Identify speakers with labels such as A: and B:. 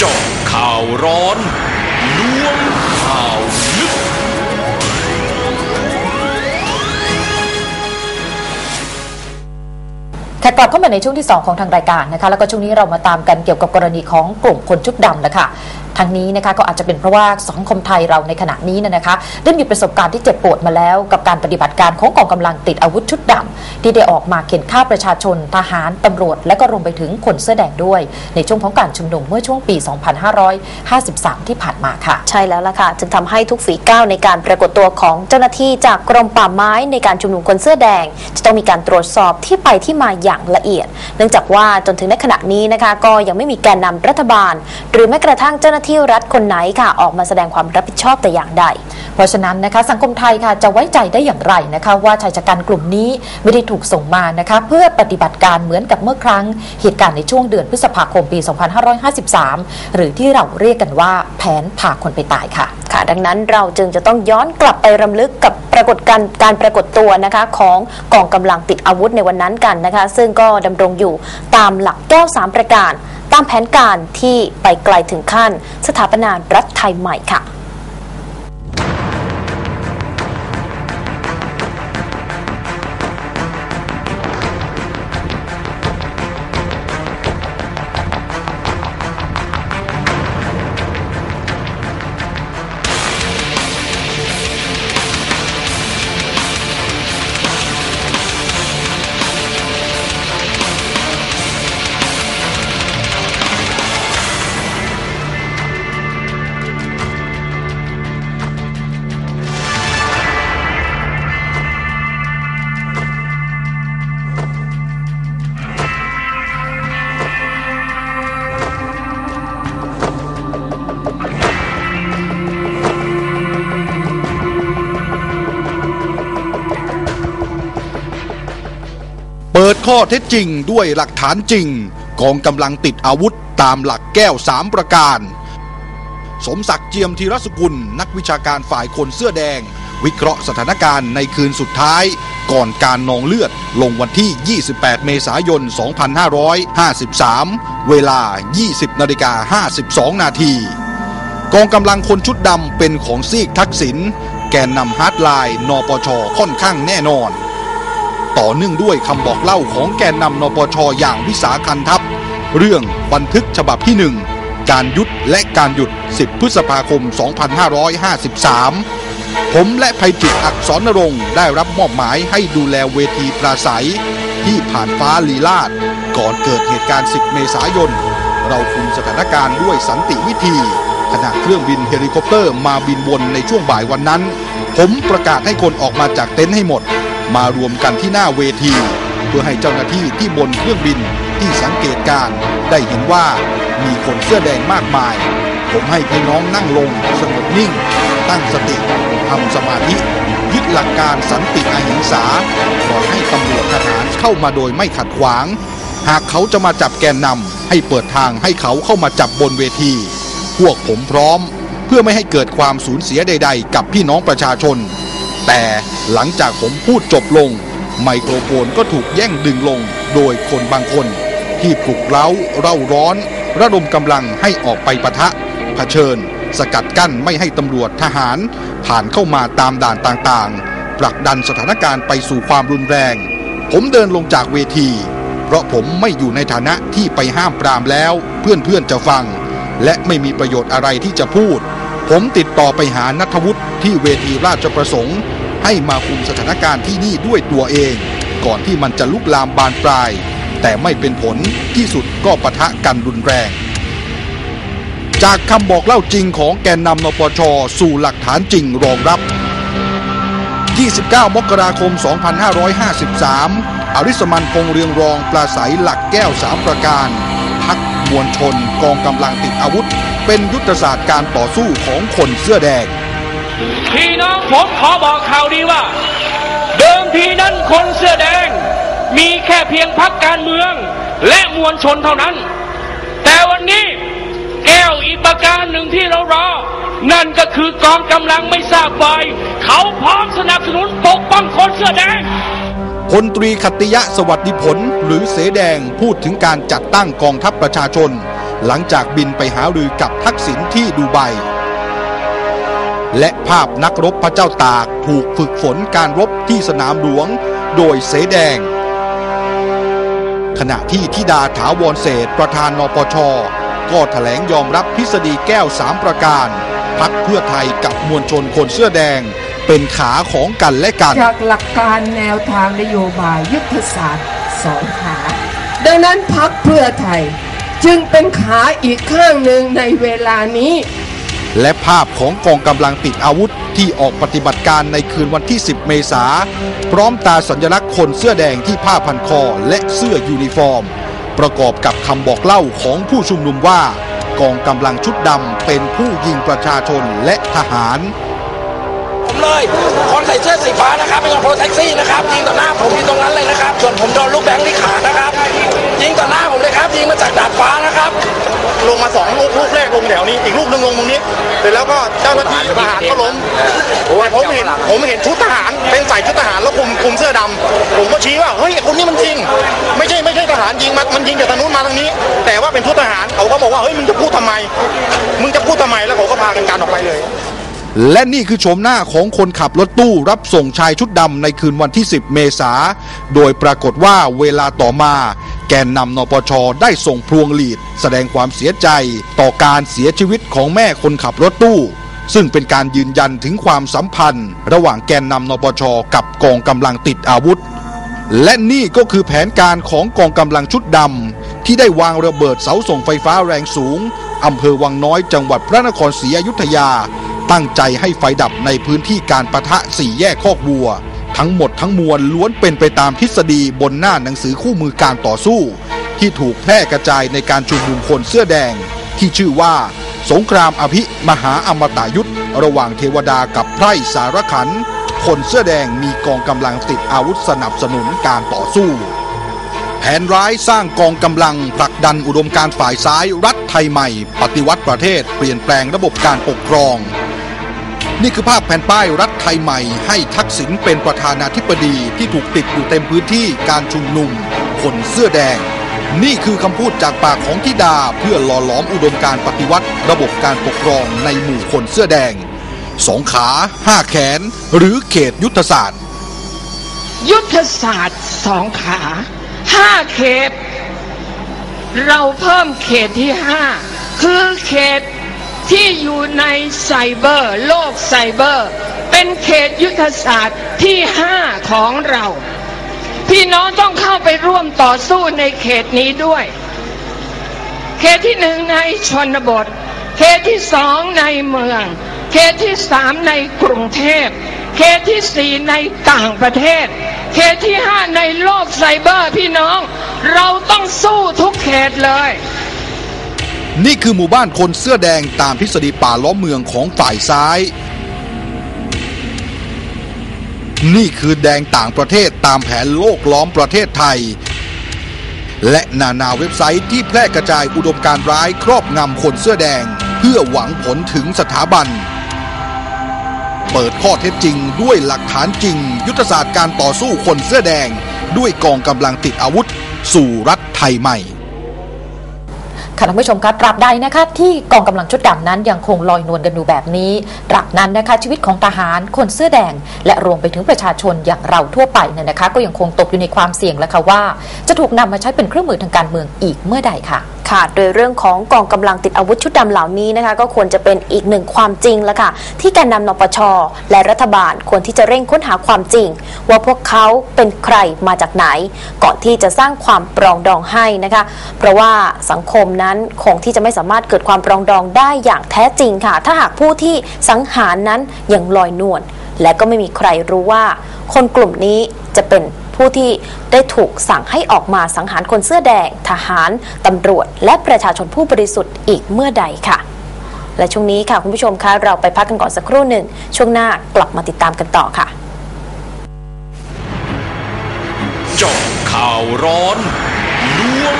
A: จาะข่าวร้อนล้วงข่าวลึก
B: ค่ะกลับเข้ามาในช่วงที่ 2 ของทางรายการนะคะ แล้วก็ช่วงนี้เรามาตามกันเกี่ยวกับกรณีของกลุ่มคนชุดดำนะคะ ทางนี้นะคะก็อาจจะเป็นเพราะว่าสังคมไทยเราในขณะนี้นะนะคะได้มีประสบการณ์ที่เจ็บปวดมาแล้ว กับการปฏิบัติการของกองกำลังติดอาวุธชุดดำที่ได้ออกมาเข็นฆ่าประชาชน ทหารตำรวจ และก็รวมไปถึงคนเสื้อแดงด้วย ในช่วงของการชุมนุมเมื่อช่วงปี 2553 ที่ผ่านมาค่ะ
C: ใช่แล้วล่ะค่ะ จึงทำให้ทุกฝีก้าวในการปรากฏตัวของเจ้าหน้าที่จากกรมป่าไม้ในการชุมนุมคนเสื้อแดง จะต้องมีการตรวจสอบที่ไปที่มาอย่างละเอียด เนื่องจากว่าจนถึงในขณะนี้นะคะ ก็ยังไม่มีแกนนำรัฐบาล หรือแม้กระทั่งเจ้าหน้าที่ที่รัฐคนไหนค่ะออกมาแสดงความรับผิดชอบแต่อย่างใด
B: เพราะฉะนั้นนะคะสังคมไทยค่ะจะไว้ใจได้อย่างไรนะคะว่าชายชะกันกลุ่มนี้ไม่ได้ถูกส่งมานะคะเพื่อปฏิบัติการเหมือนกับเมื่อครั้งเหตุการณ์ในช่วงเดือนพฤษภาคมปี 2553 หรือที่เราเรียกกันว่าแผนพาคนไปตายค่ะ
C: ค่ะ ดังนั้นเราจึงจะต้องย้อนกลับไปรำลึกกับปรากฏการณ์การปรากฏตัวนะคะของกองกำลังติดอาวุธในวันนั้นกันนะคะ ซึ่งก็ดำรงอยู่ตามหลักแก้ว 3 ประการ ตามแผนการที่ไปไกลถึงขั้น สถาปนารัฐไทยใหม่ค่ะ
D: ข้อเท็จจริงด้วยหลักฐานจริง กองกำลังติดอาวุธตามหลักแก้วสามประการ สมศักดิ์เจียมธีรสกุล นักวิชาการฝ่ายคนเสื้อแดง วิเคราะห์สถานการณ์ในคืนสุดท้าย ก่อนการนองเลือดลงวันที่ 28 เมษายน 2553 เวลา 20นาฬิกา52 นาทีกองกำลังคนชุดดำเป็นของซีกทักษิณแกนนำฮาร์ดไลน์นปชค่อนข้างแน่นอน ต่อเนื่องด้วยคำบอกเล่าของแกนนำนปชอย่างวิสาคันทัพ เรื่องบันทึกฉบับที่หนึ่งการยุดและการหยุด 10 พฤษภาคม 2553 ผมและภัยจิตอักษรนรงค์ได้รับมอบหมายให้ดูแลเวทีปราศัย ที่ผ่านฟ้าลีลาด ก่อนเกิดเหตุการณ์ 10 เมษายน เราคุมสถานการณ์ด้วยสันติวิธี ขณะเครื่องบินเฮลิคอปเตอร์มาบินวนในช่วงบ่ายวันนั้น ผมประกาศให้คนออกมาจากเต็นท์ให้หมด มารวมกันที่หน้าเวที เพื่อให้เจ้าหน้าที่ที่บนเครื่องบินที่สังเกตการได้เห็นว่ามีคนเสื้อแดงมากมาย ผมให้พี่น้องนั่งลงสงบนิ่ง ตั้งสติทำสมาธิ ยึดหลักการสันติอหิงสาปล่อยให้ตำรวจทหารเข้ามาโดยไม่ขัดขวาง หากเขาจะมาจับแกนนำให้เปิดทางให้เขาเข้ามาจับบนเวที พวกผมพร้อม เพื่อไม่ให้เกิดความสูญเสียใด ๆ กับพี่น้องประชาชน แต่หลังจากผมพูดจบลง ไมโครโฟนก็ถูกแย่งดึงลงโดยคนบางคน ที่ปลุกเร้า เร่าร้อน ระดมกำลังให้ออกไปปะทะเผชิญ สกัดกั้นไม่ให้ตำรวจทหาร ผ่านเข้ามาตามด่านต่างๆผลักดันสถานการณ์ไปสู่ความรุนแรง ผมเดินลงจากเวที เพราะผมไม่อยู่ในฐานะที่ไปห้ามปรามแล้ว เพื่อนๆจะฟัง และไม่มีประโยชน์อะไรที่จะพูด ผมติดต่อไปหานัทวุฒิที่เวทีราชประสงค์ ให้มาคุมสถานการณ์ที่นี่ด้วยตัวเอง ก่อนที่มันจะลุกลามบานปลาย แต่ไม่เป็นผลที่สุดก็ปะทะกันรุนแรง จากคำบอกเล่าจริงของแกนนำนปช สู่หลักฐานจริงรองรับ 29 มกราคม 2553 อริสมันคงเรืองรองปราศัยหลักแก้วสามประการ มวลชนกองกำลังติดอาวุธ เป็นยุทธศาสตร์การต่อสู้ของคนเสื้อแดง
E: พี่น้องผมขอบอกข่าวดีว่า เดิมทีนั้นคนเสื้อแดง มีแค่เพียงพักการเมือง และมวลชนเท่านั้น แต่วันนี้แก้วอีกประการหนึ่งที่เรารอ นั่นก็คือกองกำลังไม่ทราบฝ่ายเขาพร้อมสนับสนุนปกป้องคนเสื้อแดง
D: พลตรีขัติยะสวัสดิผลหรือเสแดงพูดถึงการจัดตั้งกองทัพประชาชน หลังจากบินไปหารือกับทักษิณที่ดูไบและภาพนักรบพระเจ้าตากถูกฝึกฝนการรบที่สนามหลวง โดยเสแดง ขณะที่ทิดาถาวรเศษประธานนปช ก็แถลงยอมรับทฤษฎีแก้วสามประการ พักเพื่อไทยกับมวลชนคนเสื้อแดง เป็นขาของกันและกัน
F: จากหลักการแนวทางนโยบายยุทธศาสตร์สองขา ดังนั้นพักเพื่อไทย จึงเป็นขาอีกข้างหนึ่งในเวลานี้
D: และภาพของกองกำลังติดอาวุธที่ออกปฏิบัติการในคืนวันที่ 10 เมษา พร้อมตาสัญลักษณ์คนเสื้อแดงที่ผ้าพันคอและเสื้อยูนิฟอร์ม ประกอบกับคำบอกเล่าของผู้ชุมนุมว่ากองกำลังชุดดำเป็นผู้ยิงประชาชนและทหาร
G: ผม เลย คนใส่เสื้อสีฟ้านะครับเป็นคนแท็กซี่นะครับยิงต่อหน้าผมที่ตรงนั้นเลยนะครับ ส่วนผมโดนลูกแบงค์ที่ขานะครับยิงต่อหน้าผมเลยครับยิงมาจากดาดฟ้านะครับ
H: ลงมาสองลูกลูกแรกลงแถวนี้อีกลูกหนึ่งลงตรงนี้เสร็จแล้วก็เจ้าหน้าที่ทหารก็ล้มแต่ผมเห็นผมเห็นชุดทหารเป็นใส่ชุดทหารแล้วคุมคุมเสื้อดำผมก็ชี้ว่าเฮ้ยคนนี้มันยิง ไม่ใช่ไม่ใช่ทหารยิงมันมันยิงจากทางนู้นมาทางนี้ แต่ว่าเป็นชุดทหารเขาก็บอกว่าเฮ้ยมึงจะพูดทำไมมึงจะพูดทำไมแล้วเขาก็พากันการออกไปเลย
D: และนี่คือโฉมหน้าของคนขับรถตู้รับส่งชายชุดดำในคืนวันที่ 10 เมษา โดยปรากฏว่าเวลาต่อมา แกนนำนปช ได้ส่งพวงหลีด แสดงความเสียใจต่อการเสียชีวิตของแม่คนขับรถตู้ ซึ่งเป็นการยืนยันถึงความสัมพันธ์ ระหว่างแกนนำนปช กับกองกำลังติดอาวุธ และนี่ก็คือแผนการของกองกำลังชุดดำที่ได้วางระเบิดเสาส่งไฟฟ้าแรงสูงอำเภอวังน้อยจังหวัดพระนครศรีอยุธยา ตั้งใจให้ไฟดับในพื้นที่การประทะสี่แยกคอกวัว ทั้งหมดทั้งมวลล้วนเป็นไปตามทฤษฎีบนหน้าหนังสือคู่มือการต่อสู้ ที่ถูกแพร่กระจายในการชุมนุมคนเสื้อแดง ที่ชื่อว่า สงครามอภิมหาอมตะยุทธระหว่างเทวดากับไพร่สารขัน คนเสื้อแดงมีกองกำลังติดอาวุธสนับสนุนการต่อสู้แผนร้ายสร้างกองกำลังผลักดันอุดมการฝ่ายซ้ายรัฐไทยใหม่ ปฏิวัติประเทศเปลี่ยนแปลงระบบการปกครอง นี่คือภาพแผ่นป้ายรัฐไทยใหม่ ให้ทักษิณเป็นประธานาธิบดีที่ถูกติดอยู่เต็มพื้นที่การชุมนุมคนเสื้อแดง นี่คือคำพูดจากปากของธิดาเพื่อหล่อหลอมอุดมการปฏิวัติ ระบบการปกครองในหมู่คนเสื้อแดงสองขาห้าแขน หรือเขตยุทธศาสตร์
F: ยุทธศาสตร์สองขาห้าเขต เราเพิ่มเขตที่ห้าคือเขต ที่อยู่ในไซเบอร์ โลกไซเบอร์ เป็นเขตยุทธศาสตร์ที่ห้าของเรา พี่น้องต้องเข้าไปร่วมต่อสู้ในเขตนี้ด้วย เขตที่หนึ่งในชนบท เขตที่สองในเมือง เขตที่สามในกรุงเทพเขตที่สี่ในต่างประเทศ เขตที่ห้าในโลกไซเบอร์พี่น้อง เราต้องสู้ทุกเขตเลย
D: นี่คือหมู่บ้านคนเสื้อแดงตามทฤษฎีป่าล้อมเมืองของฝ่ายซ้าย นี่คือแดงต่างประเทศตามแผนโลกล้อมประเทศไทย และนานาเว็บไซต์ที่แพร่กระจายอุดมการร้ายครอบงำคนเสื้อแดง เพื่อหวังผลถึงสถาบัน เปิดข้อเท็จจริงด้วยหลักฐานจริง ยุทธศาสตร์การต่อสู้คนเสื้อแดง ด้วยกองกำลังติดอาวุธ สู่รัฐไทยใหม่
B: ค่ะท่านผู้ชมคะตราบใดนะคะที่กองกำลังชุดดำนั้นยังคงลอยนวลกันอยู่แบบนี้ตราบนั้นนะคะชีวิตของทหารคนเสื้อแดง และรวมไปถึงประชาชนอย่างเราทั่วไปเนี่ยนะคะ ก็ยังคงตกอยู่ในความเสี่ยงแล้วค่ะว่า จะถูกนำมาใช้เป็นเครื่องมือทางการเมืองอีกเมื่อใดค่ะ
C: ค่ะโดยเรื่องของกองกำลังติดอาวุธชุดดำเหล่านี้นะคะก็ควรจะเป็นอีกหนึ่งความจริงแล้วค่ะ ที่แกนนำนปช และรัฐบาลควรที่จะเร่งค้นหาความจริง ว่าพวกเขาเป็นใครมาจากไหน ก่อนที่จะสร้างความปรองดองให้นะคะ เพราะว่าสังคมนั้นคงที่จะไม่สามารถเกิดความปรองดองได้อย่างแท้จริงค่ะ ถ้าหากผู้ที่สังหารนั้นยังลอยนวลและก็ไม่มีใครรู้ว่า คนกลุ่มนี้จะเป็น ผู้ที่ได้ถูกสั่งให้ออกมาสังหารคนเสื้อแดง ทหาร ตำรวจ และประชาชนผู้บริสุทธิ์อีกเมื่อใดค่ะ และช่วงนี้ค่ะคุณผู้ชมคะเราไปพักกันก่อนสักครู่หนึ่งช่วงหน้ากลับมาติดตามกันต่อค่ะ
A: จบข่าวร้อนล้วง